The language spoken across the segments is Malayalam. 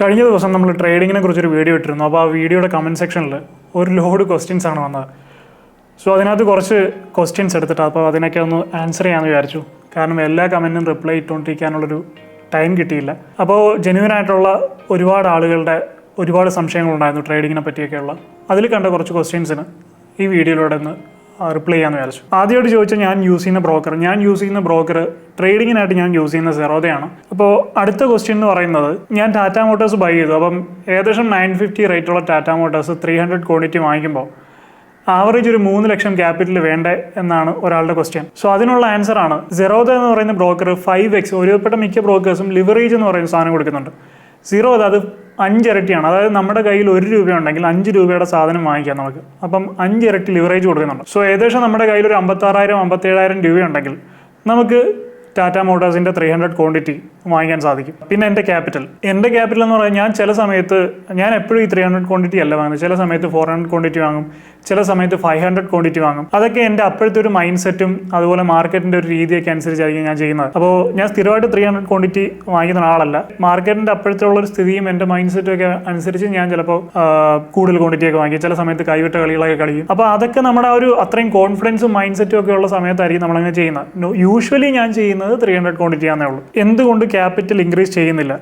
കഴിഞ്ഞ ദിവസം നമ്മൾ ട്രേഡിങ്ങിനെ കുറിച്ചൊരു വീഡിയോ ഇട്ടിരുന്നു. അപ്പോൾ ആ വീഡിയോയുടെ കമന്റ് സെക്ഷനിൽ ഒരു ലോഡ് ക്വസ്റ്റ്യൻസ് ആണ് വന്നത്. സോ അതിനകത്ത് കുറച്ച് ക്വസ്റ്റ്യൻസ് എടുത്തിട്ട് അപ്പോൾ അതിനൊക്കെ ഒന്ന് ആൻസർ ചെയ്യാമെന്ന് വിചാരിച്ചു. കാരണം എല്ലാ കമന്റിനും റിപ്ലൈ ഇട്ടുകൊണ്ടിരിക്കാനുള്ളൊരു ടൈം കിട്ടിയില്ല. അപ്പോൾ ജെന്യൂൻ ആയിട്ടുള്ള ഒരുപാട് ആളുകളുടെ ഒരുപാട് സംശയങ്ങളുണ്ടായിരുന്നു ട്രേഡിങ്ങിനെ പറ്റിയൊക്കെയുള്ള. അതിൽ കണ്ട കുറച്ച് ക്വസ്റ്റ്യൻസിന് ഈ വീഡിയോയിലൂടെ ഒന്ന് റിപ്ലൈ ചെയ്യാമെന്ന് വിചാരിച്ചു. ആദ്യമായിട്ട് ചോദിച്ചാൽ ഞാൻ യൂസ് ചെയ്യുന്ന ബ്രോക്കർ ഞാൻ യൂസ് ചെയ്യുന്ന ബ്രോക്കർ ട്രേഡിങ്ങിനായിട്ട് ഞാൻ യൂസ് ചെയ്യുന്ന സെറോദയാണ് അപ്പോൾ അടുത്ത ക്വസ്റ്റ്യൻ എന്ന് പറയുന്നത് ഞാൻ ടാറ്റ മോട്ടോഴ്സ് ബൈ ചെയ്തു. അപ്പം ഏകദേശം nine fifty റേറ്റുള്ള Tata Motors three hundred quantity വാങ്ങിക്കുമ്പോൾ ആവറേജ് ഒരു മൂന്ന് ലക്ഷം ക്യാപിറ്റൽ വേണ്ടേ എന്നാണ് ഒരാളുടെ ക്വസ്റ്റ്യൻ സോ അതിനുള്ള ആൻസർ ആണ്. സെറോദ എന്ന് പറയുന്ന ബ്രോക്കർ ഫൈവ് എക്സ് ഒരുപ്പെട്ട മിക്ക ബ്രോക്കേഴ്സും ലിവറേജ് എന്ന് പറയുന്ന സാധനം കൊടുക്കുന്നുണ്ട്. സീറോ അത് അഞ്ചിരട്ടിയാണ്. അതായത് നമ്മുടെ കയ്യിൽ ഒരു രൂപ ഉണ്ടെങ്കിൽ അഞ്ച് രൂപയുടെ സാധനം വാങ്ങിക്കാം നമുക്ക്. അപ്പം അഞ്ചിരട്ടി ലിവറേജ് കൊടുക്കുന്നുണ്ട്. സോ ഏകദേശം നമ്മുടെ കയ്യിൽ ഒരു അമ്പത്താറായിരം അമ്പത്തേഴായിരം രൂപയുണ്ടെങ്കിൽ നമുക്ക് ടാറ്റ മോട്ടോഴ്സിന്റെ ത്രീ ഹൺഡ്രഡ് ക്വാണ്ടിറ്റി വാങ്ങിക്കാൻ സാധിക്കും. പിന്നെ എന്റെ ക്യാപിറ്റൽ. എന്റെ ക്യാപിറ്റൽ എന്ന് പറഞ്ഞാൽ ഞാൻ ചില സമയത്ത് ഞാൻ എപ്പോഴും ഈ ത്രീ ഹൺഡ്രഡ് ക്വാണ്ടിറ്റി അല്ല വാങ്ങുന്നത്. ചില സമയത്ത് ഫോർ ഹൺഡ്രഡ് ക്വാണ്ടിറ്റി വാങ്ങും. ചില സമയത്ത് ഫൈവ് ഹൺഡ്രഡ് ക്വാണ്ടിറ്റി വാങ്ങും. അതൊക്കെ എന്റെ അപ്പോഴത്തെ ഒരു മൈൻഡ് സെറ്റും അതുപോലെ മാർക്കറ്റിന്റെ ഒരു രീതിയൊക്കെ അനുസരിച്ചായിരിക്കും ഞാൻ ചെയ്യുന്നത്. അപ്പോൾ ഞാൻ സ്ഥിരമായിട്ട് ത്രീ ഹൺഡ്രഡ് ക്വാണ്ടിറ്റി വാങ്ങിക്കുന്ന ആളല്ല മാർക്കറ്റിന്റെ അപ്പോഴത്തെ ഉള്ള ഒരു സ്ഥിതിയും എന്റെ മൈൻഡ് സെറ്റും ഒക്കെ അനുസരിച്ച് ഞാൻ ചിലപ്പോൾ കൂടുതൽ ക്വാണ്ടിറ്റി ഒക്കെ വാങ്ങി. ചില സമയത്ത് കൈവിട്ട കളികളൊക്കെ കളിക്കും അപ്പോൾ അതൊക്കെ നമ്മുടെ ആ ഒരു അത്രയും കോൺഫിഡൻസും മൈൻഡ് സെറ്റും ഒക്കെ ഉള്ള സമയത്തായിരിക്കും നമ്മളങ്ങനെ ചെയ്യുന്നത്. യൂഷ്വലി ഞാൻ ചെയ്യുന്നത് ത്രീ ഹൺഡ്രഡ് ക്വാണ്ടിറ്റി ആണെന്നേ ഉള്ളൂ. എന്തുകൊണ്ട് ക്യാപിറ്റൽ ഇൻക്രീസ് ചെയ്യുന്നില്ല?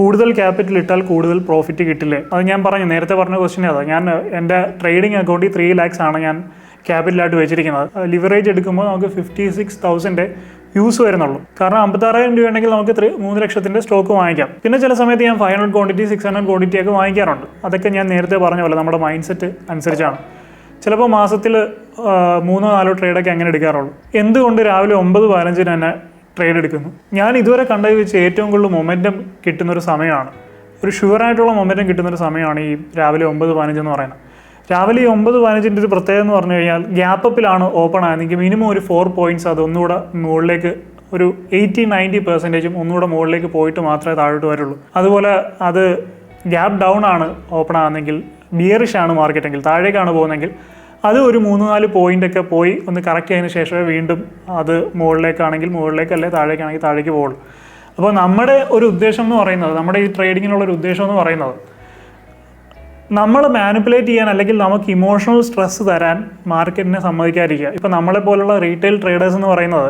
കൂടുതൽ ക്യാപിറ്റൽ ഇട്ടാൽ കൂടുതൽ പ്രോഫിറ്റ് കിട്ടില്ലേ? അത് ഞാൻ പറഞ്ഞു നേരത്തെ പറഞ്ഞ ക്വസ്റ്റ്യൻ അതാ ഞാൻ എന്റെ ട്രേഡിംഗ് അക്കൗണ്ടിൽ ത്രീ ലാക്സ് ആണ് ഞാൻ ക്യാപിറ്റലായിട്ട് വെച്ചിരിക്കുന്നത്. ലിവറേജ് എടുക്കുമ്പോൾ നമുക്ക് ഫിഫ്റ്റി സിക്സ് തൗസൻഡ് യൂസ് വരുന്നുള്ളൂ. കാരണം അമ്പത്താറായിരം രൂപ ഉണ്ടെങ്കിൽ നമുക്ക് ത്രീ മൂന്ന് ലക്ഷത്തിന്റെ സ്റ്റോക്ക് വാങ്ങിക്കാം. പിന്നെ ചില സമയത്ത് ഞാൻ five hundred quantity six hundred quantity ഒക്കെ വാങ്ങിക്കാറുണ്ട്. അതൊക്കെ ഞാൻ നേരത്തെ പറഞ്ഞ പോലെ നമ്മുടെ മൈൻഡ് സെറ്റ് അനുസരിച്ചാണ്. ചിലപ്പോൾ മാസത്തിൽ മൂന്നോ നാലോ ട്രേഡൊക്കെ അങ്ങനെ എടുക്കാറുള്ളൂ. എന്തുകൊണ്ട് രാവിലെ ഒമ്പത് പതിനഞ്ചിന് തന്നെ ട്രേഡ് എടുക്കുന്നു. ഞാൻ ഇതുവരെ കണ്ടത് വെച്ച് ഏറ്റവും കൂടുതൽ മൊമെന്റം കിട്ടുന്ന ഒരു സമയമാണ്. ഒരു ഷുവറായിട്ടുള്ള മൊമെന്റം കിട്ടുന്ന ഒരു സമയമാണ് ഈ രാവിലെ ഒമ്പത് പതിനഞ്ച് എന്ന് പറയുന്നത്. രാവിലെ ഒമ്പത് പതിനഞ്ചിന്റെ ഒരു പ്രത്യേകത എന്ന് പറഞ്ഞു കഴിഞ്ഞാൽ ഗ്യാപ്പ് അപ്പിലാണ് ഓപ്പൺ ആയതെങ്കിൽ മിനിമം ഒരു ഫോർ പോയിന്റ്സ് അത് ഒന്നുകൂടെ മുകളിലേക്ക് ഒരു എയ്റ്റി നയന്റി പെർസെന്റേജും ഒന്നുകൂടെ മുകളിലേക്ക് പോയിട്ട് മാത്രമേ താഴോട്ട് വരുള്ളൂ. അതുപോലെ അത് ഗ്യാപ്പ് ഡൗൺ ആണ് ഓപ്പൺ ആകുന്നെങ്കിൽ ബിയറിഷ് ആണ് മാർക്കറ്റെങ്കിൽ താഴേക്കാണ് പോകുന്നതെങ്കിൽ അത് ഒരു മൂന്ന് നാല് ഒക്കെ പോയി ഒന്ന് കറക്റ്റ് ചെയ്തതിന് ശേഷമേ വീണ്ടും അത് മുകളിലേക്കാണെങ്കിൽ മുകളിലേക്ക് അല്ലെ താഴേക്കാണെങ്കിൽ താഴേക്ക് പോകുള്ളൂ. അപ്പോൾ നമ്മുടെ ഒരു ഉദ്ദേശം എന്ന് പറയുന്നത് നമ്മുടെ ഈ ട്രേഡിങ്ങിനുള്ള ഒരു ഉദ്ദേശം എന്ന് പറയുന്നത് നമ്മൾ മാനിപ്പുലേറ്റ് ചെയ്യാൻ അല്ലെങ്കിൽ നമുക്ക് ഇമോഷണൽ സ്ട്രെസ് തരാൻ മാർക്കറ്റിനെ സമ്മതിക്കാതിരിക്കുക. ഇപ്പോൾ നമ്മളെ പോലുള്ള റീറ്റെയിൽ ട്രേഡേഴ്സ് എന്ന് പറയുന്നത്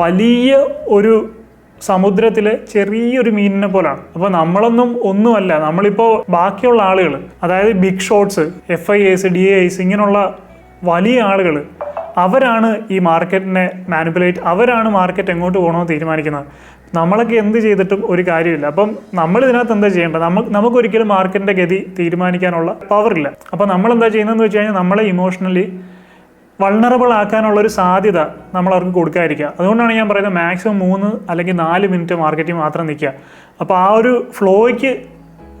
വലിയ ഒരു സമുദ്രത്തിലെ ചെറിയൊരു മീനിനെ പോലാണ്. അപ്പോൾ നമ്മളൊന്നും ഒന്നുമല്ല നമ്മളിപ്പോ ബാക്കിയുള്ള ആളുകൾ അതായത് big shots F I S D Is ഇങ്ങനെയുള്ള വലിയ ആളുകൾ അവരാണ് ഈ മാർക്കറ്റിനെ മാനിപ്പുലേറ്റ് അവരാണ് മാർക്കറ്റ് എങ്ങോട്ട് പോകണമെന്ന് തീരുമാനിക്കുന്നത്. നമ്മളൊക്കെ എന്ത് ചെയ്തിട്ടും ഒരു കാര്യമില്ല. അപ്പം നമ്മൾ ഇതിനകത്ത് എന്താ ചെയ്യേണ്ടത്? നമുക്ക് നമുക്കൊരിക്കലും മാർക്കറ്റിന്റെ ഗതി തീരുമാനിക്കാനുള്ള പവർ ഇല്ല. അപ്പം നമ്മൾ എന്താ ചെയ്യുന്നതെന്ന് വെച്ച് കഴിഞ്ഞാൽ നമ്മളെ ഇമോഷണലി വൾണറബിൾ ആക്കാനുള്ള ഒരു സാധ്യത നമ്മൾ അവർക്ക് കൊടുക്കാതിരിക്കുക. അതുകൊണ്ടാണ് ഞാൻ പറയുന്നത് മാക്സിമം മൂന്ന് അല്ലെങ്കിൽ നാല് മിനിറ്റ് മാർക്കറ്റിൽ മാത്രം നിൽക്കുക. അപ്പോൾ ആ ഒരു ഫ്ലോയ്ക്ക്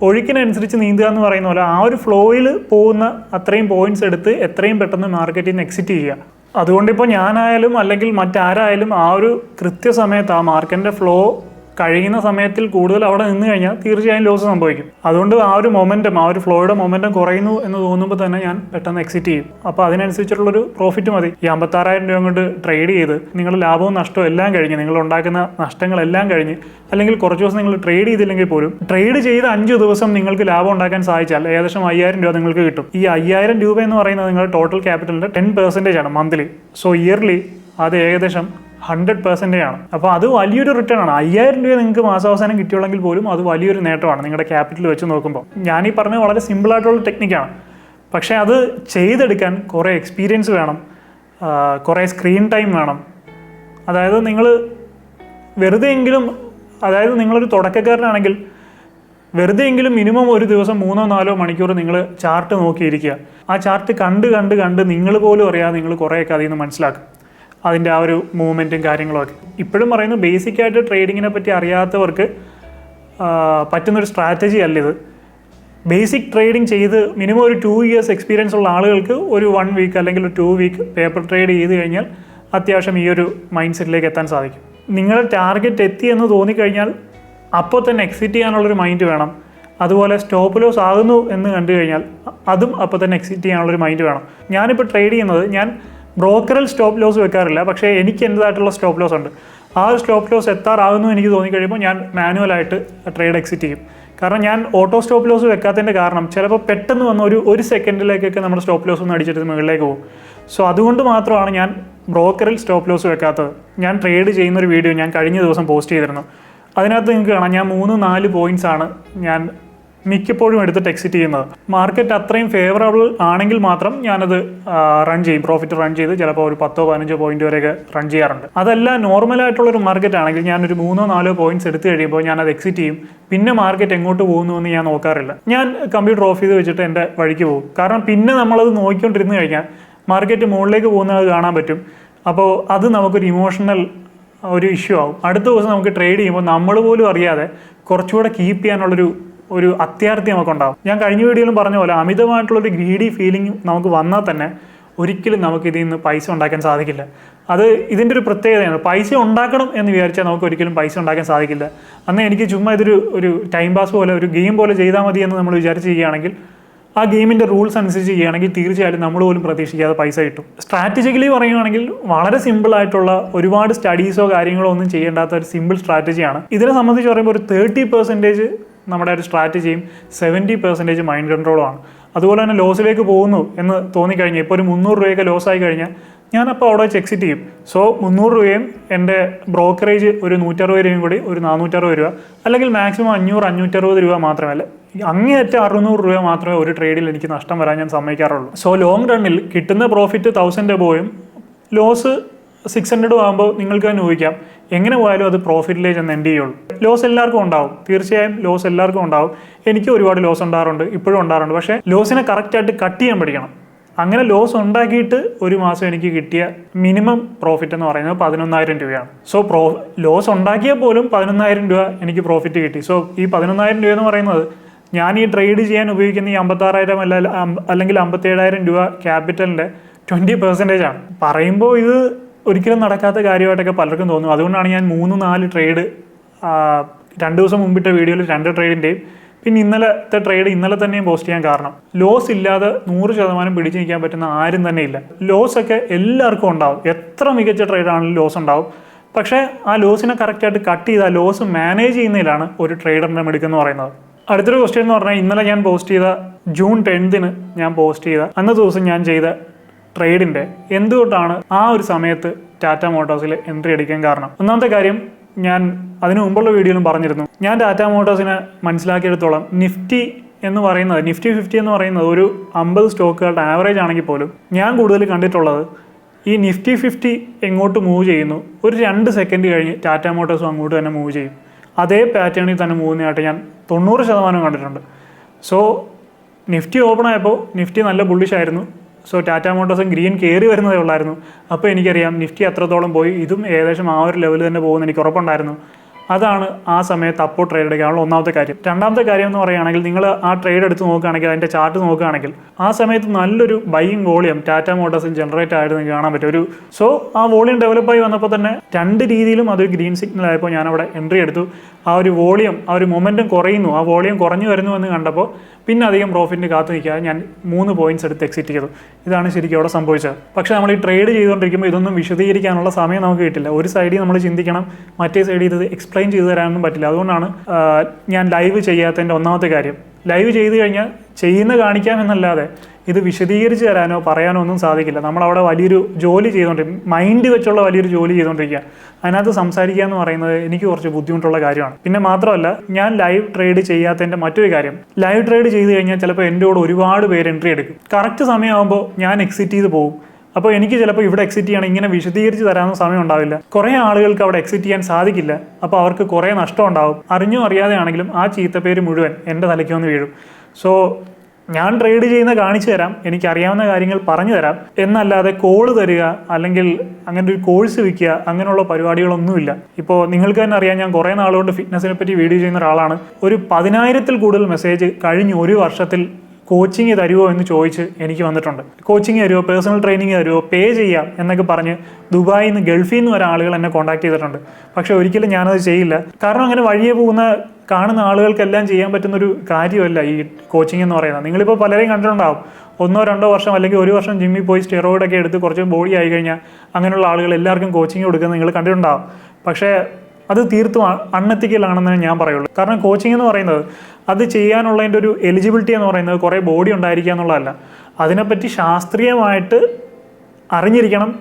ഒഴുക്കിനനുസരിച്ച് നീന്തുക എന്ന് പറയുന്ന പോലെ ആ ഒരു ഫ്ലോയിൽ പോകുന്ന അത്രയും പോയിന്റ്സ് എടുത്ത് എത്രയും പെട്ടെന്ന് മാർക്കറ്റിൽ നിന്ന് എക്സിറ്റ് ചെയ്യുക. അതുകൊണ്ടിപ്പോൾ ഞാനായാലും അല്ലെങ്കിൽ മറ്റാരായാലും ആ ഒരു കൃത്യസമയത്ത് ആ മാർക്കറ്റിന്റെ ഫ്ലോ കഴിയുന്ന സമയത്തിൽ കൂടുതൽ അവിടെ നിന്ന് കഴിഞ്ഞാൽ തീർച്ചയായും ലോസ് സംഭവിക്കും. അതുകൊണ്ട് ആ ഒരു മൊമെന്റം ആ ഒരു ഫ്ലോയുടെ മൊമെന്റം കുറയുന്നു എന്ന് തോന്നുമ്പോൾ തന്നെ ഞാൻ പെട്ടെന്ന് എക്സിറ്റ് ചെയ്യും. അപ്പോൾ അതിനനുസരിച്ചുള്ളൊരു പ്രോഫിറ്റ് മതി. ഈ അമ്പത്താറായിരം രൂപ കൊണ്ട് ട്രേഡ് ചെയ്ത് നിങ്ങൾ ലാഭവും നഷ്ടവും എല്ലാം കഴിഞ്ഞ് നിങ്ങൾ ഉണ്ടാക്കുന്ന നഷ്ടങ്ങളെല്ലാം കഴിഞ്ഞ് അല്ലെങ്കിൽ കുറച്ച് ദിവസം നിങ്ങൾ ട്രേഡ് ചെയ്തില്ലെങ്കിൽ പോലും ട്രേഡ് ചെയ്ത് അഞ്ച് ദിവസം നിങ്ങൾക്ക് ലാഭം ഉണ്ടാക്കാൻ സാധിച്ചാൽ ഏകദേശം അയ്യായിരം രൂപ നിങ്ങൾക്ക് കിട്ടും. ഈ അയ്യായിരം രൂപ എന്ന് പറയുന്നത് നിങ്ങളുടെ ടോട്ടൽ ക്യാപിറ്റലിന്റെ ടെൻ പെർസെന്റേജ് ആണ് മന്ത്ലി. സോ ഇയർലി അത് ഏകദേശം ഹൺഡ്രഡ് പെർസെന്റേജ് ആണ്. അപ്പോൾ അത് വലിയൊരു റിട്ടേൺ ആണ്. അയ്യായിരം രൂപ നിങ്ങൾക്ക് മാസാവസാനം കിട്ടിയുള്ളെങ്കിൽ പോലും അത് വലിയൊരു നേട്ടമാണ് നിങ്ങളുടെ ക്യാപിറ്റൽ വെച്ച് നോക്കുമ്പോൾ ഞാൻ ഈ പറഞ്ഞ വളരെ സിമ്പിളായിട്ടുള്ള ടെക്നിക്കാണ് പക്ഷേ അത് ചെയ്തെടുക്കാൻ കുറേ എക്സ്പീരിയൻസ് വേണം. കുറേ സ്ക്രീൻ ടൈം വേണം. അതായത് നിങ്ങൾ വെറുതെ എങ്കിലും അതായത് നിങ്ങളൊരു തുടക്കക്കാരനാണെങ്കിൽ വെറുതെ എങ്കിലും മിനിമം ഒരു ദിവസം മൂന്നോ നാലോ മണിക്കൂർ നിങ്ങൾ ചാർട്ട് നോക്കിയിരിക്കുക. ആ ചാർട്ട് കണ്ട് കണ്ട് കണ്ട് നിങ്ങൾ പോലും അറിയാതെ നിങ്ങൾ കുറേയൊക്കെ അതിൽ നിന്ന് മനസ്സിലാക്കും. അതിന്റെ ആ ഒരു മൂവ്മെന്റും കാര്യങ്ങളൊക്കെ. ഇപ്പോഴും ബേസിക് ആയിട്ട് ട്രേഡിങ്ങിനെ പറ്റി അറിയാത്തവർക്ക് പറ്റുന്നൊരു സ്ട്രാറ്റജി അല്ല ഇത്. ബേസിക് ട്രേഡിങ് ചെയ്ത് മിനിമം ഒരു ടു ഇയേഴ്സ് എക്സ്പീരിയൻസ് ഉള്ള ആളുകൾക്ക് ഒരു വൺ വീക്ക് അല്ലെങ്കിൽ ഒരു ടു വീക്ക് പേപ്പർ ട്രേഡ് ചെയ്ത് കഴിഞ്ഞാൽ അത്യാവശ്യം ഈ ഒരു മൈൻഡ് സെറ്റിലേക്ക് എത്താൻ സാധിക്കും. നിങ്ങളുടെ ടാർഗറ്റ് എത്തി എന്ന് തോന്നിക്കഴിഞ്ഞാൽ അപ്പോൾ തന്നെ എക്സിറ്റ് ചെയ്യാനുള്ളൊരു മൈൻഡ് വേണം. അതുപോലെ സ്റ്റോപ്പ് ലോസ് ആകുന്നു എന്ന് കണ്ടു കഴിഞ്ഞാൽ അതും അപ്പോൾ തന്നെ എക്സിറ്റ് ചെയ്യാനുള്ളൊരു മൈൻഡ് വേണം. ഞാനിപ്പോൾ ട്രേഡ് ചെയ്യുന്നത് ഞാൻ ബ്രോക്കറിൽ സ്റ്റോപ്പ് ലോസ് വെക്കാറില്ല പക്ഷേ എനിക്ക് എന്റെതായിട്ടുള്ള സ്റ്റോപ്പ് ലോസ് ഉണ്ട്. ആ ഒരു സ്റ്റോപ്പ് ലോസ് എത്താറാകുന്നു എനിക്ക് തോന്നിക്കഴിയുമ്പോൾ ഞാൻ മാനുവലായിട്ട് ട്രേഡ് എക്സിറ്റ് ചെയ്യും. കാരണം ഞാൻ ഓട്ടോ സ്റ്റോപ്പ് ലോസ് വെക്കാത്തതിന്റെ കാരണം ചിലപ്പോൾ പെട്ടെന്ന് വന്ന ഒരു ഒരു സെക്കൻഡിലേക്കൊക്കെ നമ്മുടെ സ്റ്റോപ്പ് ലോസ് ഒന്ന് അടിച്ചിട്ട് മുകളിലേക്ക് പോകും. സോ അതുകൊണ്ട് മാത്രമാണ് ഞാൻ ബ്രോക്കറിൽ സ്റ്റോപ്പ് ലോസ് വെക്കാത്തത്. ഞാൻ ട്രേഡ് ചെയ്യുന്ന ഒരു വീഡിയോ ഞാൻ കഴിഞ്ഞ ദിവസം പോസ്റ്റ് ചെയ്തിരുന്നു. അതിനകത്ത് നിങ്ങൾക്ക് കാണാം ഞാൻ മൂന്ന് നാല് പോയിന്റ്സ് ആണ് ഞാൻ മിക്കപ്പോഴും എടുത്തിട്ട് എക്സിറ്റ് ചെയ്യുന്നത്. മാർക്കറ്റ് അത്രയും ഫേവറബിൾ ആണെങ്കിൽ മാത്രം ഞാനത് റൺ ചെയ്യും. പ്രോഫിറ്റ് റൺ ചെയ്ത് ചിലപ്പോൾ ഒരു പത്തോ പതിനഞ്ചോ പോയിന്റ് വരെയൊക്കെ റൺ ചെയ്യാറുണ്ട്. അതല്ല നോർമൽ ആയിട്ടുള്ള ഒരു മാർക്കറ്റ് ആണെങ്കിൽ ഞാനൊരു മൂന്നോ നാലോ പോയിന്റ്സ് എടുത്തു കഴിയുമ്പോൾ ഞാൻ അത് എക്സിറ്റ് ചെയ്യും. പിന്നെ മാർക്കറ്റ് എങ്ങോട്ട് പോകുന്നു എന്ന് ഞാൻ നോക്കാറില്ല. ഞാൻ കമ്പ്യൂട്ടർ ഓഫ് ചെയ്ത് വെച്ചിട്ട് എന്റെ വഴിക്ക് പോകും. കാരണം പിന്നെ നമ്മളത് നോക്കിക്കൊണ്ടിരുന്ന് കഴിഞ്ഞാൽ മാർക്കറ്റ് മുകളിലേക്ക് പോകുന്നത് കാണാൻ പറ്റും. അപ്പോൾ അത് നമുക്കൊരു ഇമോഷണൽ ഒരു ഇഷ്യൂ ആവും. അടുത്ത ദിവസം നമുക്ക് ട്രേഡ് ചെയ്യുമ്പോൾ നമ്മൾ പോലും അറിയാതെ കുറച്ചുകൂടെ കീപ്പ് ചെയ്യാനുള്ളൊരു ഒരു അത്യാർത്ഥി നമുക്കുണ്ടാവും. ഞാൻ കഴിഞ്ഞ വീഡിയോയിലും പറഞ്ഞ പോലെ അമിതമായിട്ടുള്ള ഒരു ഗ്രീഡി ഫീലിംഗ് നമുക്ക് വന്നാൽ തന്നെ ഒരിക്കലും നമുക്ക് ഇതിൽ നിന്ന് പൈസ ഉണ്ടാക്കാൻ സാധിക്കില്ല. അത് ഇതിന്റെ ഒരു പ്രത്യേകതയാണ്. പൈസ ഉണ്ടാക്കണം എന്ന് വിചാരിച്ചാൽ നമുക്ക് ഒരിക്കലും പൈസ ഉണ്ടാക്കാൻ സാധിക്കില്ല. അന്ന് എനിക്ക് ചുമ്മാ ഇതൊരു ഒരു ടൈം പാസ് പോലെ ഒരു ഗെയിം പോലെ ചെയ്താൽ മതി എന്ന് നമ്മൾ വിചാരിച്ച് ചെയ്യുകയാണെങ്കിൽ ആ ഗെയിമിന്റെ റൂൾസ് അനുസരിച്ച് ചെയ്യുകയാണെങ്കിൽ തീർച്ചയായും നമ്മൾ പോലും പ്രതീക്ഷിക്കാതെ പൈസ കിട്ടും. സ്ട്രാറ്റജിക്കലി പറയുകയാണെങ്കിൽ വളരെ സിമ്പിൾ ആയിട്ടുള്ള ഒരുപാട് സ്റ്റഡീസോ കാര്യങ്ങളോ ഒന്നും ചെയ്യേണ്ടാത്ത ഒരു സിമ്പിൾ സ്ട്രാറ്റജിയാണ് ഇതിനെ സംബന്ധിച്ച് പറയുമ്പോൾ ഒരു തേർട്ടി പെർസെന്റേജ് നമ്മുടെ ഒരു സ്ട്രാറ്റജിയും സെവന്റി പെർസെന്റേജ് മൈൻഡ് കൺട്രോളുമാണ് അതുപോലെ തന്നെ ലോസിലേക്ക് പോകുന്നു എന്ന് തോന്നിക്കഴിഞ്ഞാൽ ഇപ്പോൾ ഒരു മുന്നൂറ് രൂപയൊക്കെ ലോസ് ആയി കഴിഞ്ഞാൽ ഞാനപ്പോൾ അവിടെ വെച്ച് എക്സിറ്റ് ചെയ്യും. സോ മുന്നൂറ് രൂപയും എന്റെ ബ്രോക്കറേജ് ഒരു നൂറ്ററുപത് രൂപയും കൂടി ഒരു നാനൂറ്ററുപത് രൂപ അല്ലെങ്കിൽ മാക്സിമം അഞ്ഞൂറ് അഞ്ഞൂറ്ററുപത് രൂപ മാത്രമല്ല അങ്ങേയറ്റം അറുന്നൂറ് രൂപ മാത്രമേ ഒരു ട്രേഡിൽ എനിക്ക് നഷ്ടം വരാൻ ഞാൻ സമ്മതിക്കാറുള്ളൂ. സോ ലോങ് റണ്ണിൽ കിട്ടുന്ന പ്രോഫിറ്റ് തൗസൻഡ് പോയും ലോസ് സിക്സ് ഹൺഡ്രഡ് ആകുമ്പോൾ നിങ്ങൾക്ക് തന്നെ ഊഹിക്കാം എങ്ങനെ പോയാലും അത് പ്രോഫിറ്റിലേക്ക് ചെന്ന് എൻഡ് ചെയ്യുള്ളൂ. ലോസ് എല്ലാവർക്കും ഉണ്ടാവും. തീർച്ചയായും ലോസ് എല്ലാവർക്കും ഉണ്ടാവും. എനിക്ക് ഒരുപാട് ലോസ് ഉണ്ടാറുണ്ട് ഇപ്പോഴും ഉണ്ടാറുണ്ട് പക്ഷേ ലോസിനെ കറക്റ്റായിട്ട് കട്ട് ചെയ്യാൻ പഠിക്കണം. അങ്ങനെ ലോസ് ഉണ്ടാക്കിയിട്ട് ഒരു മാസം എനിക്ക് കിട്ടിയ മിനിമം പ്രോഫിറ്റ് എന്ന് പറയുന്നത് പതിനൊന്നായിരം രൂപയാണ്. സോ പ്രോ ലോസ് ഉണ്ടാക്കിയാൽ പോലും പതിനൊന്നായിരം രൂപ എനിക്ക് പ്രോഫിറ്റ് കിട്ടി. സോ ഈ പതിനൊന്നായിരം രൂപ എന്ന് പറയുന്നത് ഞാൻ ഈ ട്രേഡ് ചെയ്യാൻ ഉപയോഗിക്കുന്ന ഈ അമ്പത്താറായിരം അല്ല അല്ലെങ്കിൽ അമ്പത്തേഴായിരം രൂപ ക്യാപിറ്റലിന്റെ ട്വന്റി പെർസെന്റേജ് ആണ്. പറയുമ്പോൾ ഇത് ഒരിക്കലും നടക്കാത്ത കാര്യമായിട്ടൊക്കെ പലർക്കും തോന്നും. അതുകൊണ്ടാണ് ഞാൻ മൂന്ന് നാല് ട്രേഡ് രണ്ട് ദിവസം മുമ്പിട്ട വീഡിയോയിൽ രണ്ട് ട്രേഡിന്റെയും പിന്നെ ഇന്നലത്തെ ട്രേഡ് ഇന്നലെ തന്നെയും പോസ്റ്റ് ചെയ്യാൻ കാരണം. ലോസ് ഇല്ലാതെ നൂറ് ശതമാനം പിടിച്ചു നിൽക്കാൻ പറ്റുന്ന ആരും തന്നെ ഇല്ല. ലോസ് ഒക്കെ എല്ലാവർക്കും ഉണ്ടാവും. എത്ര മികച്ച ട്രേഡാണെങ്കിലും ലോസ് ഉണ്ടാവും. പക്ഷേ ആ ലോസിനെ കറക്റ്റായിട്ട് കട്ട് ചെയ്ത് ആ ലോസ് മാനേജ് ചെയ്യുന്നതിലാണ് ഒരു ട്രേഡറിന്റെ മിടുക്കെന്ന് പറയുന്നത്. അടുത്തൊരു ക്വസ്റ്റ്യൻ എന്ന് പറഞ്ഞാൽ ഇന്നലെ ഞാൻ പോസ്റ്റ് ചെയ്ത ജൂൺ ടെൻത്തിന് ഞാൻ പോസ്റ്റ് ചെയ്ത അന്നത്തെ ദിവസം ഞാൻ ചെയ്ത ട്രേഡിന്റെ എന്തുകൊണ്ടാണ് ആ ഒരു സമയത്ത് ടാറ്റ മോട്ടോഴ്സിൽ എൻട്രി അടിക്കാൻ കാരണം? ഒന്നാമത്തെ കാര്യം ഞാൻ അതിനു മുമ്പുള്ള വീഡിയോയിലും പറഞ്ഞിരുന്നു. ഞാൻ ടാറ്റ മോട്ടോഴ്സിനെ മനസ്സിലാക്കിയെടുത്തോളം നിഫ്റ്റി എന്ന് പറയുന്നത് നിഫ്റ്റി ഫിഫ്റ്റി എന്ന് പറയുന്നത് ഒരു അമ്പത് സ്റ്റോക്കുകളുടെ ആവറേജ് ആണെങ്കിൽ പോലും ഞാൻ കൂടുതൽ കണ്ടിട്ടുള്ളത് ഈ നിഫ്റ്റി ഫിഫ്റ്റി എങ്ങോട്ട് മൂവ് ചെയ്യുന്നു? ഒരു രണ്ട് സെക്കൻഡ് കഴിഞ്ഞ് ടാറ്റ മോട്ടോഴ്സും അങ്ങോട്ട് തന്നെ മൂവ് ചെയ്യും. അതേ പാറ്റേണിൽ തന്നെ മൂവുന്നതായിട്ട് ഞാൻ തൊണ്ണൂറ് ശതമാനം കണ്ടിട്ടുണ്ട്. സോ നിഫ്റ്റി ഓപ്പൺ ആയപ്പോൾ നിഫ്റ്റി നല്ല ബുള്ളിഷ് ആയിരുന്നു. സോ ടാറ്റ മോട്ടോഴ്സും ഗ്രീൻ കയറി വരുന്നതേ ഉള്ളായിരുന്നു. അപ്പോൾ എനിക്കറിയാം നിഫ്റ്റി അത്രത്തോളം പോയി. ഇതും ഏകദേശം ആ ഒരു ലെവലിൽ തന്നെ പോകുമെന്ന് എനിക്ക് ഉറപ്പുണ്ടായിരുന്നു. അതാണ് ആ സമയത്ത് അപ്പോൾ ട്രേഡ് എടുക്കാനുള്ള ഒന്നാമത്തെ കാര്യം. രണ്ടാമത്തെ കാര്യം എന്ന് പറയുകയാണെങ്കിൽ നിങ്ങൾ ആ ട്രേഡ് എടുത്ത് നോക്കുകയാണെങ്കിൽ അതിന്റെ ചാർട്ട് നോക്കുകയാണെങ്കിൽ ആ സമയത്ത് നല്ലൊരു ബൈയിങ് വോളിയം ടാറ്റ മോട്ടോഴ്സിൽ ജനറേറ്റ് ആയിരുന്നു നിങ്ങൾക്ക് കാണാൻ പറ്റും. ഒരു സോ ആ വോളിയം ഡെവലപ്പായി വന്നപ്പോൾ തന്നെ രണ്ട് രീതിയിലും അതൊരു ഗ്രീൻ സിഗ്നൽ ആയപ്പോൾ ഞാൻ അവിടെ എൻട്രി എടുത്തു. ആ ഒരു വോളിയം ആ ഒരു മൊമെന്റും കുറയുന്നു. ആ വോളിയം കുറഞ്ഞു വരുന്നു എന്ന് കണ്ടപ്പോൾ പിന്നെ അധികം പ്രോഫിറ്റിന് കാത്തു നിൽക്കാതെ ഞാൻ മൂന്ന് പോയിന്റ്സ് എടുത്ത് എക്സിറ്റ് ചെയ്തു. ഇതാണ് ശരിക്കും അവിടെ സംഭവിച്ചത്. പക്ഷേ നമ്മൾ ഈ ട്രേഡ് ചെയ്തുകൊണ്ടിരിക്കുമ്പോൾ ഇതൊന്നും വിശദീകരിക്കാനുള്ള സമയം നമുക്ക് കിട്ടില്ല. ഒരു സൈഡിൽ നമ്മൾ ചിന്തിക്കണം മറ്റേ സൈഡിൽ ഇത് എക്സ്പ്ലെയിൻ ചെയ്തു തരാനൊന്നും പറ്റില്ല. അതുകൊണ്ടാണ് ഞാൻ ലൈവ് ചെയ്യാത്തതിന്റെ ഒന്നാമത്തെ കാര്യം. ലൈവ് ചെയ്തു കഴിഞ്ഞാൽ ചെയ്യുന്ന കാണിക്കാമെന്നല്ലാതെ ഇത് വിശദീകരിച്ച് തരാനോ പറയാനോ ഒന്നും സാധിക്കില്ല. നമ്മളവിടെ വലിയൊരു ജോലി ചെയ്തുകൊണ്ടിരിക്കും മൈൻഡ് വെച്ചുള്ള വലിയൊരു ജോലി ചെയ്തുകൊണ്ടിരിക്കുക അതിനകത്ത് സംസാരിക്കുക എന്ന് പറയുന്നത് എനിക്ക് കുറച്ച് ബുദ്ധിമുട്ടുള്ള കാര്യമാണ്. പിന്നെ മാത്രമല്ല ഞാൻ ലൈവ് ട്രേഡ് ചെയ്യാത്തതിന്റെ മറ്റൊരു കാര്യം. ലൈവ് ട്രേഡ് ചെയ്ത് കഴിഞ്ഞാൽ ചിലപ്പോൾ എന്റെ കൂടെ ഒരുപാട് പേര് എൻട്രി എടുക്കും. കറക്റ്റ് സമയമാകുമ്പോൾ ഞാൻ എക്സിറ്റ് ചെയ്ത് പോകും. അപ്പോൾ എനിക്ക് ചിലപ്പോൾ ഇവിടെ എക്സിറ്റ് ചെയ്യണം ഇങ്ങനെ വിശദീകരിച്ച് തരാനൊന്നും സമയം ഉണ്ടാവില്ല. കുറേ ആളുകൾക്ക് അവിടെ എക്സിറ്റ് ചെയ്യാൻ സാധിക്കില്ല. അപ്പോൾ അവർക്ക് കുറേ നഷ്ടം ഉണ്ടാവും. അറിഞ്ഞോ അറിയാതെ ആണെങ്കിലും ആ പേര് മുഴുവൻ എന്റെ തലയ്ക്ക് വന്ന് വീഴും. സോ ഞാൻ ട്രേഡ് ചെയ്യുന്ന കാണിച്ചു തരാം. എനിക്കറിയാവുന്ന കാര്യങ്ങൾ പറഞ്ഞു തരാം. എന്നല്ലാതെ കോൾ തരിക അല്ലെങ്കിൽ അങ്ങനെ ഒരു കോഴ്സ് വിൽക്കുക അങ്ങനെയുള്ള പരിപാടികളൊന്നുമില്ല. ഇപ്പോൾ നിങ്ങൾക്ക് തന്നെ അറിയാം ഞാൻ കുറേ നാളുകൊണ്ട് ഫിറ്റ്നസിനെ പറ്റി വീഡിയോ ചെയ്യുന്ന ഒരാളാണ്. ഒരു പതിനായിരത്തിൽ കൂടുതൽ മെസ്സേജ് കഴിഞ്ഞ് ഒരു വർഷത്തിൽ കോച്ചിങ് തരുമോ എന്ന് ചോദിച്ച് എനിക്ക് വന്നിട്ടുണ്ട്. കോച്ചിങ് തരുമോ പേഴ്സണൽ ട്രെയിനിങ് തരുമോ പേ ചെയ്യാം എന്നൊക്കെ പറഞ്ഞ് ദുബായിൽ നിന്ന് ഗൾഫിൽ നിന്ന് വരെ ആളുകൾ എന്നെ കോൺടാക്ട് ചെയ്തിട്ടുണ്ട്. പക്ഷേ ഒരിക്കലും ഞാനത് ചെയ്യില്ല. കാരണം അങ്ങനെ വഴിയെ പോകുന്ന കാണുന്ന ആളുകൾക്കെല്ലാം ചെയ്യാൻ പറ്റുന്ന ഒരു കാര്യമല്ല ഈ കോച്ചിങ് എന്ന് പറയുന്നത്. നിങ്ങളിപ്പോൾ പലരെയും കണ്ടിട്ടുണ്ടാവും. ഒന്നോ രണ്ടോ വർഷം അല്ലെങ്കിൽ ഒരു വർഷം ജിമ്മിൽ പോയി സ്റ്റെറോയിഡൊക്കെ എടുത്ത് കുറച്ച് ബോഡി ആയി കഴിഞ്ഞാൽ അങ്ങനെയുള്ള ആളുകൾ എല്ലാവർക്കും കോച്ചിങ് കൊടുക്കുന്നത് നിങ്ങൾ കണ്ടിട്ടുണ്ടാവും. പക്ഷേ അത് തീർത്തും അൺഎത്തിക്കലാണെന്ന് ഞാൻ പറയുള്ളൂ. കാരണം കോച്ചിങ് എന്ന് പറയുന്നത് അത് ചെയ്യാനുള്ളതിന്റെ ഒരു എലിജിബിലിറ്റി എന്ന് പറയുന്നത് കുറേ ബോഡി ഉണ്ടായിരിക്കുക എന്നുള്ളതല്ല. അതിനെപ്പറ്റി ശാസ്ത്രീയമായിട്ട് അറിഞ്ഞിരിക്കണം.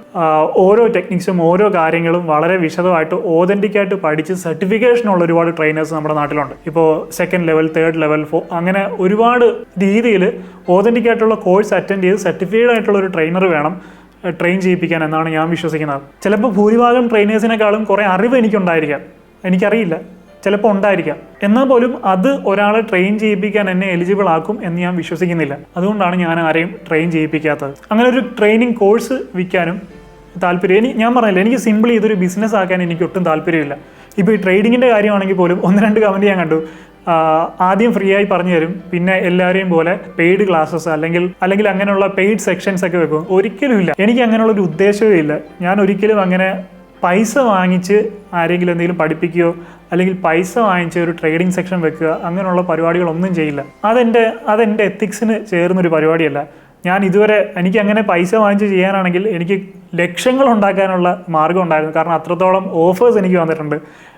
ഓരോ ടെക്നിക്സും ഓരോ കാര്യങ്ങളും വളരെ വിശദമായിട്ട് ഓതന്റിക്കായിട്ട് പഠിച്ച് സർട്ടിഫിക്കേഷനുള്ള ഒരുപാട് ട്രെയിനേഴ്സ് നമ്മുടെ നാട്ടിലുണ്ട്. ഇപ്പോൾ second level third level four അങ്ങനെ ഒരുപാട് രീതിയിൽ ഓതന്റിക്കായിട്ടുള്ള കോഴ്സ് അറ്റൻഡ് ചെയ്ത് സർട്ടിഫൈഡ് ആയിട്ടുള്ള ഒരു ട്രെയിനർ വേണം. ട്രെയിൻ ചെയ്യിപ്പിക്കാൻ എന്നാണ് ഞാൻ വിശ്വസിക്കുന്നത്. ചിലപ്പോൾ ഭൂരിഭാഗം ട്രെയിനേഴ്സിനെക്കാളും കുറേ അറിവ് എനിക്കുണ്ടായിരിക്കാം. എനിക്കറിയില്ല. ചിലപ്പോൾ ഉണ്ടായിരിക്കാം. എന്നാൽ പോലും അത് ഒരാളെ ട്രെയിൻ ചെയ്യിപ്പിക്കാൻ എന്നെ എലിജിബിൾ ആക്കും എന്ന് ഞാൻ വിശ്വസിക്കുന്നില്ല. അതുകൊണ്ടാണ് ഞാൻ ആരെയും ട്രെയിൻ ചെയ്യിപ്പിക്കാത്തത്. അങ്ങനെ ഒരു ട്രെയിനിങ് കോഴ്സ് വിൽക്കാനും താല്പര്യം എനിക്ക് ഞാൻ പറഞ്ഞില്ല എനിക്ക് സിമ്പിളി ഇതൊരു ബിസിനസ് ആക്കാൻ എനിക്ക് ഒട്ടും താല്പര്യമില്ല. ഇപ്പോൾ ഈ ട്രേഡിങ്ങിന്റെ കാര്യമാണെങ്കിൽ പോലും ഒന്ന് രണ്ട് കമന്റ് ഞാൻ കണ്ടു. ആദ്യം ഫ്രീ ആയി പറഞ്ഞു തരും. പിന്നെ എല്ലാവരെയും പോലെ പെയ്ഡ് ക്ലാസ്സസ് അല്ലെങ്കിൽ അല്ലെങ്കിൽ അങ്ങനെയുള്ള പെയ്ഡ് സെക്ഷൻസ് ഒക്കെ വെക്കും. ഒരിക്കലും ഇല്ല. എനിക്ക് അങ്ങനെയുള്ള ഒരു ഉദ്ദേശവും ഇല്ല. ഞാൻ ഒരിക്കലും അങ്ങനെ പൈസ വാങ്ങിച്ച് ആരെങ്കിലും എന്തെങ്കിലും പഠിപ്പിക്കുകയോ അല്ലെങ്കിൽ പൈസ വാങ്ങിച്ച് ഒരു ട്രേഡിംഗ് സെക്ഷൻ വെക്കുക അങ്ങനെയുള്ള പരിപാടികളൊന്നും ചെയ്യില്ല. അതെന്റെ അതെന്റെ എത്തിക്സിന് ചേർന്നൊരു പരിപാടിയല്ല. ഞാൻ ഇതുവരെ എനിക്ക് അങ്ങനെ പൈസ വാങ്ങിച്ച് ചെയ്യാനാണെങ്കിൽ എനിക്ക് ലക്ഷ്യങ്ങൾ ഉണ്ടാക്കാനുള്ള മാർഗം ഉണ്ടായിരുന്നു. കാരണം അത്രത്തോളം ഓഫേഴ്സ് എനിക്ക് വന്നിട്ടുണ്ട്.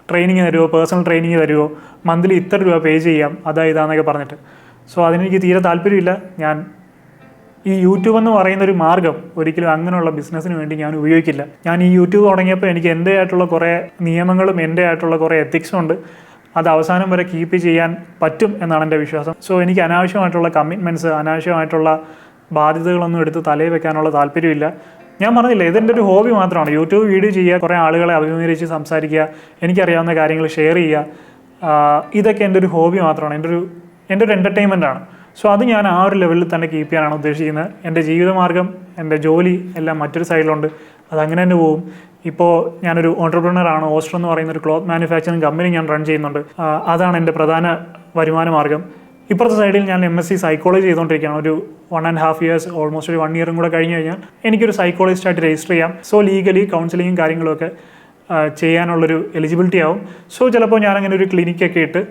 ട്രെയിനിങ് തരുമോ പേഴ്സണൽ ട്രെയിനിങ് തരുമോ മന്ത്ലി ഇത്ര രൂപ പേ ചെയ്യാം അതാ ഇതാന്നൊക്കെ പറഞ്ഞിട്ട്. സോ അതിനെനിക്ക് തീരെ താല്പര്യമില്ല. ഞാൻ ഈ യൂട്യൂബ് എന്ന് പറയുന്ന ഒരു മാർഗം ഒരിക്കലും അങ്ങനെയുള്ള ബിസിനസ്സിന് വേണ്ടി ഞാൻ ഉപയോഗിക്കില്ല. ഞാൻ ഈ യൂട്യൂബ് തുടങ്ങിയപ്പോൾ എനിക്ക് എന്റെ ആയിട്ടുള്ള കുറേ നിയമങ്ങളും എന്റെ ആയിട്ടുള്ള കുറേ എത്തിക്സും ഉണ്ട്. അത് അവസാനം വരെ കീപ്പ് ചെയ്യാൻ പറ്റും എന്നാണ് എന്റെ വിശ്വാസം. സോ എനിക്ക് അനാവശ്യമായിട്ടുള്ള കമ്മിറ്റ്മെന്റ്സ് അനാവശ്യമായിട്ടുള്ള ബാധ്യതകളൊന്നും എടുത്ത് തലയിൽ വെക്കാനുള്ള താല്പര്യമില്ല. ഞാൻ പറഞ്ഞില്ല ഇതെന്റെ ഒരു ഹോബി മാത്രമാണ്. യൂട്യൂബ് വീഡിയോ ചെയ്യുക കുറേ ആളുകളെ അഭിമുഖീകരിച്ച് സംസാരിക്കുക എനിക്കറിയാവുന്ന കാര്യങ്ങൾ ഷെയർ ചെയ്യുക. ഇതൊക്കെ എന്റെ ഒരു ഹോബി മാത്രമാണ്. എന്റെ ഒരു എന്റെ ഒരു എന്റർടൈൻമെന്റ് ആണ്. സോ അത് ഞാൻ ആ ഒരു ലെവലിൽ തന്നെ കീപ്പ് ചെയ്യാനാണ് ഉദ്ദേശിക്കുന്നത്. എന്റെ ജീവിതമാർഗം എന്റെ ജോലി എല്ലാം മറ്റൊരു സൈഡിലുണ്ട് അതങ്ങനെ തന്നെ പോകും. ഇപ്പോൾ ഞാനൊരു ഓൺടർപ്രണർ ആണ്. ഓസ്റ്റർ എന്ന് പറയുന്ന ഒരു ക്ലോത്ത് മാനുഫാക്ചറിങ് കമ്പനി ഞാൻ റൺ ചെയ്യുന്നുണ്ട്. അതാണ് എന്റെ പ്രധാന വരുമാന മാർഗം ഇപ്പുറത്തെ സൈഡിൽ ഞാൻ എം എസ് സി സൈക്കോളജി ചെയ്തുകൊണ്ടിരിക്കുകയാണ് ഒരു one and half years almost ഒരു വൺ ഇയറും കൂടെ കഴിഞ്ഞ് കഴിഞ്ഞാൽ എനിക്കൊരു സൈക്കോളജിസ്റ്റ് ആയിട്ട് രജിസ്റ്റർ ചെയ്യാം. സോ ലീഗലി കൗൺസിലിങ്ങും കാര്യങ്ങളൊക്കെ ചെയ്യാനുള്ളൊരു എലിജിബിലിറ്റി ആവും. സോ ചിലപ്പോൾ ഞാനങ്ങനെ ഒരു ക്ലിനിക്കൊക്കെ ഇട്ട്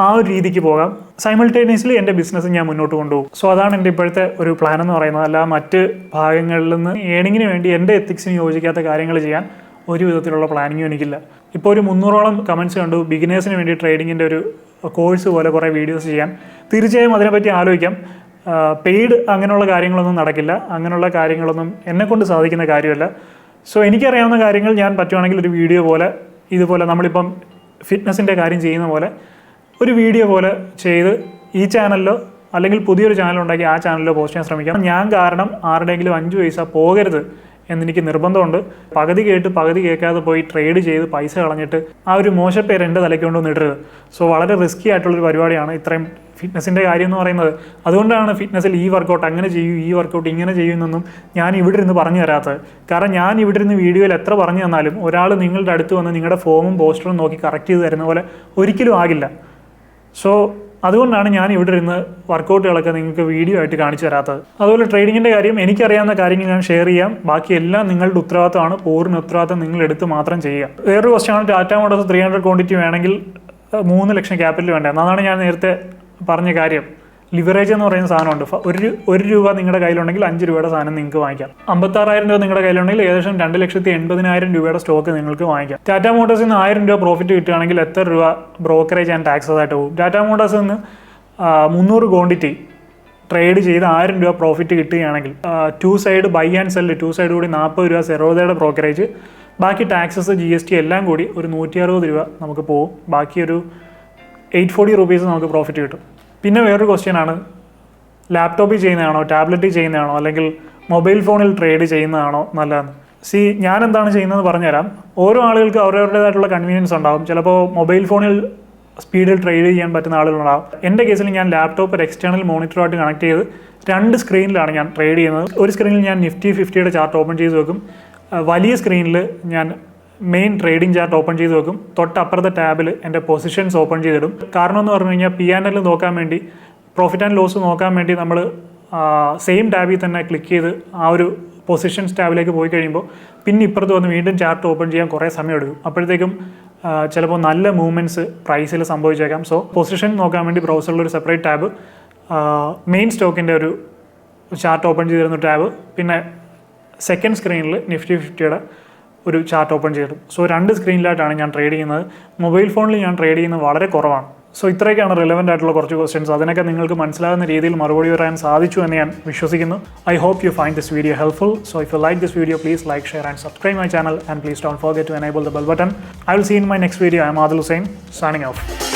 ആ ഒരു രീതിക്ക് പോകാം. സൈമിൾട്ടേനിയസ്ലി എന്റെ ബിസിനസ് ഞാൻ മുന്നോട്ട് കൊണ്ടുപോകും. സോ അതാണ് എന്റെ ഇപ്പോഴത്തെ ഒരു പ്ലാൻ എന്ന് പറയുന്നത്. അല്ല മറ്റ് ഭാഗങ്ങളിൽ നിന്ന് ഏണിങ്ങിന് വേണ്ടി എന്റെ എത്തിക്സിന് യോജിക്കാത്ത കാര്യങ്ങൾ ചെയ്യാൻ ഒരു വിധത്തിലുള്ള പ്ലാനിങ്ങും എനിക്കില്ല. ഇപ്പോൾ ഒരു മുന്നൂറോളം കമൻസ് കണ്ടു. ബിഗിനേഴ്സിന് വേണ്ടി ട്രേഡിങ്ങിന്റെ ഒരു കോഴ്സ് പോലെ കുറേ വീഡിയോസ് ചെയ്യാം. തീർച്ചയായും അതിനെപ്പറ്റി ആലോചിക്കാം. പെയ്ഡ് അങ്ങനെയുള്ള കാര്യങ്ങളൊന്നും നടക്കില്ല. അങ്ങനെയുള്ള കാര്യങ്ങളൊന്നും എന്നെക്കൊണ്ട് സാധിക്കുന്ന കാര്യമല്ല. സോ എനിക്കറിയാവുന്ന കാര്യങ്ങൾ ഞാൻ പറ്റുവാണെങ്കിൽ ഒരു വീഡിയോ പോലെ ഇതുപോലെ നമ്മളിപ്പം ഫിറ്റ്നസിന്റെ കാര്യം ചെയ്യുന്ന പോലെ ഒരു വീഡിയോ പോലെ ചെയ്ത് ഈ ചാനലിലോ അല്ലെങ്കിൽ പുതിയൊരു ചാനൽ ഉണ്ടാക്കി ആ ചാനലിലോ പോസ്റ്റ് ചെയ്യാൻ ശ്രമിക്കാം. ഞാൻ കാരണം ആരുടെയെങ്കിലും അഞ്ച് പൈസ പോകരുത്. എന്നെനിക്ക് നിർബന്ധമുണ്ട്. പകുതി കേട്ട് പകുതി കേൾക്കാതെ പോയി ട്രേഡ് ചെയ്ത് പൈസ കളഞ്ഞിട്ട് ആ ഒരു മോശപ്പേര് എന്റെ തലയ്ക്ക് കൊണ്ടൊന്നും ഇടരുത് സോ വളരെ റിസ്ക്കി ആയിട്ടുള്ളൊരു പരിപാടിയാണ് ഇത്രയും ഫിറ്റ്നസിന്റെ കാര്യം എന്ന് പറയുന്നത്. അതുകൊണ്ടാണ് ഫിറ്റ്നസ്സിൽ ഈ വർക്കൗട്ട് അങ്ങനെ ചെയ്യൂ ഈ വർക്കൗട്ട് ഇങ്ങനെ ചെയ്യുന്നൊന്നും ഞാൻ ഇവിടെ ഇരുന്ന് പറഞ്ഞു തരാത്തത്. കാരണം ഞാൻ ഇവിടെ ഇരുന്ന് വീഡിയോയിൽ എത്ര പറഞ്ഞു തന്നാലും ഒരാൾ നിങ്ങളുടെ അടുത്ത് വന്ന് നിങ്ങളുടെ ഫോമും പോസ്റ്ററും നോക്കി കറക്റ്റ് ചെയ്ത് തരുന്ന പോലെ ഒരിക്കലും ആകില്ല. സോ അതുകൊണ്ടാണ് ഞാൻ ഇവിടെ ഇരുന്ന് വർക്കൗട്ടുകളൊക്കെ നിങ്ങൾക്ക് വീഡിയോ ആയിട്ട് കാണിച്ചു തരാത്തത്. അതുപോലെ ട്രേഡിങ്ങിന്റെ കാര്യം എനിക്കറിയാവുന്ന കാര്യങ്ങൾ ഞാൻ ഷെയർ ചെയ്യാം. ബാക്കി എല്ലാം നിങ്ങളുടെ ഉത്തരവാദിത്തമാണ്. പൂർണ ഉത്തരവാദിത്തം നിങ്ങൾ എടുത്ത് മാത്രം ചെയ്യുക. വേറൊരു ക്വസ്റ്റാണ് Tata Motors three hundred quantity വേണമെങ്കിൽ മൂന്ന് ലക്ഷം ക്യാപിറ്റൽ വേണ്ടത് അതാണ് ഞാൻ നേരത്തെ പറഞ്ഞ കാര്യം. ലിവറേജ് എന്ന് പറയുന്ന സാധനമുണ്ട്. ഒരു ഒരു രൂപ നിങ്ങളുടെ കയ്യിലുണ്ടെങ്കിൽ അഞ്ച് രൂപയുടെ സാധനം നിങ്ങൾക്ക് വാങ്ങിക്കാം. അമ്പത്താറായിരം രൂപ നിങ്ങളുടെ കയ്യിലുണ്ടെങ്കിൽ ഏകദേശം രണ്ട് ലക്ഷത്തി എൺപതിനായിരം രൂപയുടെ സ്റ്റോക്ക് നിങ്ങൾക്ക് വാങ്ങിക്കാം. ടാറ്റ മോട്ടോഴ്സിൽ നിന്ന് ആയിരം രൂപ പ്രോഫിറ്റ് കിട്ടുകയാണെങ്കിൽ എത്ര രൂപ ബ്രോക്കറേജ് ആൻഡ് ടാക്സസ് ആയിട്ട് പോകും? ടാറ്റ മോട്ടോഴ്സിൽ നിന്ന് മുന്നൂറ് ക്വാണ്ടിറ്റി ട്രേഡ് ചെയ്ത് ആയിരം രൂപ പ്രോഫിറ്റ് കിട്ടുകയാണെങ്കിൽ two side buy and sell two side കൂടി നാൽപ്പത് രൂപ സെറോദയുടെ ബ്രോക്കറേജ് ബാക്കി ടാക്സസ് ജി എസ് ടി എല്ലാം കൂടി ഒരു നൂറ്റി അറുപത് രൂപ നമുക്ക് പോകും ബാക്കി ഒരു എയ്റ്റ് ഫോർട്ടി റുപ്പീസ് നമുക്ക് പ്രോഫിറ്റ് കിട്ടും. പിന്നെ വേറൊരു ക്വസ്റ്റ്യൻ ആണ്. ലാപ്ടോപ്പിൽ ചെയ്യുന്നതാണോ ടാബ്ലറ്റിൽ ചെയ്യുന്നതാണോ അല്ലെങ്കിൽ മൊബൈൽ ഫോണിൽ ട്രേഡ് ചെയ്യുന്നതാണോ നല്ലതെന്ന്. സി ഞാൻ എന്താണ് ചെയ്യുന്നതെന്ന് പറഞ്ഞുതരാം. ഓരോ ആളുകൾക്ക് അവരവരുടേതായിട്ടുള്ള കൺവീനിയൻസ് ഉണ്ടാകും ചിലപ്പോൾ മൊബൈൽ ഫോണിൽ സ്പീഡിൽ ട്രേഡ് ചെയ്യാൻ പറ്റുന്ന ആളുകളുണ്ടാവും. എന്റെ കേസിൽ ഞാൻ ലാപ്ടോപ്പ് ഒരു എക്സ്റ്റേണൽ മോണിറ്ററുമായിട്ട് കണക്ട് ചെയ്ത് രണ്ട് സ്ക്രീനിലാണ് ഞാൻ ട്രേഡ് ചെയ്യുന്നത്. ഒരു സ്ക്രീനിൽ ഞാൻ നിഫ്റ്റി ഫിഫ്റ്റിയുടെ ചാർട്ട് ഓപ്പൺ ചെയ്ത് വെക്കും. വലിയ സ്ക്രീനിൽ ഞാൻ മെയിൻ ട്രേഡിംഗ് ചാർട്ട് ഓപ്പൺ ചെയ്ത് വെക്കും. തൊട്ടപ്പുറത്തെ ടാബിൽ എന്റെ പൊസിഷൻസ് ഓപ്പൺ ചെയ്തിടും. കാരണം എന്ന് പറഞ്ഞു കഴിഞ്ഞാൽ പി ആൻഡ് എൽ നോക്കാൻ വേണ്ടി പ്രോഫിറ്റ് ആൻഡ് ലോസ് നോക്കാൻ വേണ്ടി നമ്മൾ സെയിം ടാബിൽ തന്നെ ക്ലിക്ക് ചെയ്ത് ആ ഒരു പൊസിഷൻസ് ടാബിലേക്ക് പോയി കഴിയുമ്പോൾ പിന്നെ ഇപ്പുറത്ത് വന്ന് വീണ്ടും ചാർട്ട് ഓപ്പൺ ചെയ്യാൻ കുറേ സമയം എടുക്കും. അപ്പോഴത്തേക്കും ചിലപ്പോൾ നല്ല മൂവ്മെന്റ്സ് പ്രൈസിൽ സംഭവിച്ചേക്കാം. സോ പൊസിഷൻ നോക്കാൻ വേണ്ടി ബ്രൗസറിൽ ഒരു സെപ്പറേറ്റ് ടാബ് മെയിൻ സ്റ്റോക്കിന്റെ ഒരു ചാർട്ട് ഓപ്പൺ ചെയ്തിരുന്ന ടാബ്. പിന്നെ സെക്കൻഡ് സ്ക്രീനിൽ നിഫ്റ്റി ഫിഫ്റ്റിയുടെ ഒരു ചാർട്ട് ഓപ്പൺ ചെയ്തു. സോ രണ്ട് സ്ക്രീനിലായിട്ടാണ് ഞാൻ ട്രേഡ് ചെയ്യുന്നത്. മൊബൈൽ ഫോണിൽ ഞാൻ ട്രേഡ് ചെയ്യുന്നത് വളരെ കുറവാണ്. സോ ഇത്രയൊക്കെയാണ് റിലവന്റ് ആയിട്ടുള്ള കുറച്ച് ക്വസ്റ്റ്യൻസ് അതിനൊക്കെ നിങ്ങൾക്ക് മനസ്സിലാകുന്ന രീതിയിൽ മറുപടി പറയാൻ സാധിച്ചു എന്ന് ഞാൻ വിശ്വസിക്കുന്നു. I hope you find this video helpful so if you like this video please like share and subscribe my channel and please don't forget to enable the bell button I will seen my next video I'm Hussain signing off